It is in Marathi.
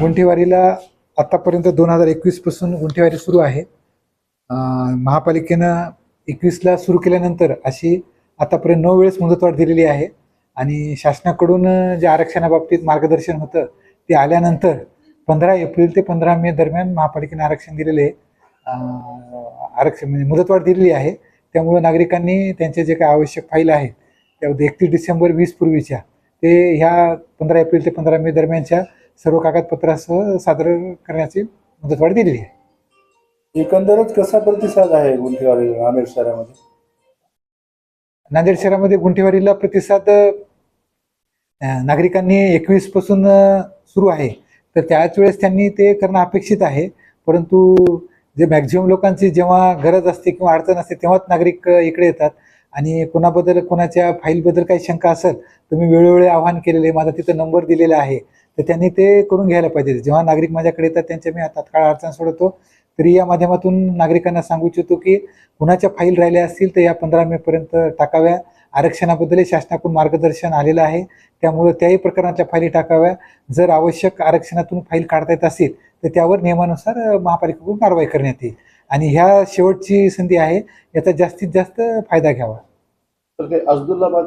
गुंठेवारीला आतापर्यंत दोन हजार एकवीसपासून गुंठेवारी सुरू आहे. महापालिकेनं एकवीसला सुरू केल्यानंतर अशी आतापर्यंत नऊ वेळेस मुदतवाढ दिलेली आहे आणि शासनाकडून जे आरक्षणाबाबतीत मार्गदर्शन होतं ते आल्यानंतर पंधरा एप्रिल ते पंधरा मे दरम्यान महापालिकेने आरक्षण दिलेले आरक्षण म्हणजे मुदतवाढ दिलेली आहे. त्यामुळं नागरिकांनी त्यांचे जे काही आवश्यक फाईल आहेत त्यामध्ये एकतीस डिसेंबर वीस पूर्वीच्या ते ह्या पंधरा एप्रिल ते पंधरा मे दरम्यानच्या सर्व कागदपत्रासह सादर करण्याची मुदतवाढ दिलेली आहे. एकंदरच कसा प्रतिसाद आहे गुंठेवाडी नांदेड शहरामध्ये? नांदेड शहरामध्ये गुंठेवारीला प्रतिसाद नागरिकांनी एकवीसपासून सुरू आहे. तर त्याच वेळेस त्यांनी ते करणं अपेक्षित आहे. परंतु जे मॅक्झिमम लोकांची जेव्हा गरज असते किंवा अडचण असते तेव्हाच नागरिक इकडे येतात. आणि कोणाबद्दल कोणाच्या फाईलबद्दल काही शंका असेल तर मी वेळोवेळी आव्हान केलेले माझा तिथं नंबर दिलेला आहे. तर त्यांनी ते करून घ्यायला पाहिजे. जेव्हा नागरिक माझ्याकडे येतात त्यांच्या मी तात्काळ अडचण सोडवतो. तरी या माध्यमातून नागरिकांना सांगू इच्छितो की कुणाच्या फाईल राहिल्या असतील तर या पंधरा मेपर्यंत टाकाव्या. आरक्षणाबद्दलही शासनाकडून मार्गदर्शन आलेलं आहे. त्यामुळं त्याही प्रकरणाच्या फाईली टाकाव्या. जर आवश्यक आरक्षणातून फाईल काढता येत असेल तर त्यावर नियमानुसार महापालिकेकडून कारवाई करण्यात येईल. आणि ह्या शेवटची संधी आहे याचा जास्तीत जास्त फायदा घ्यावा. तर ते अब्दुल्लाबाद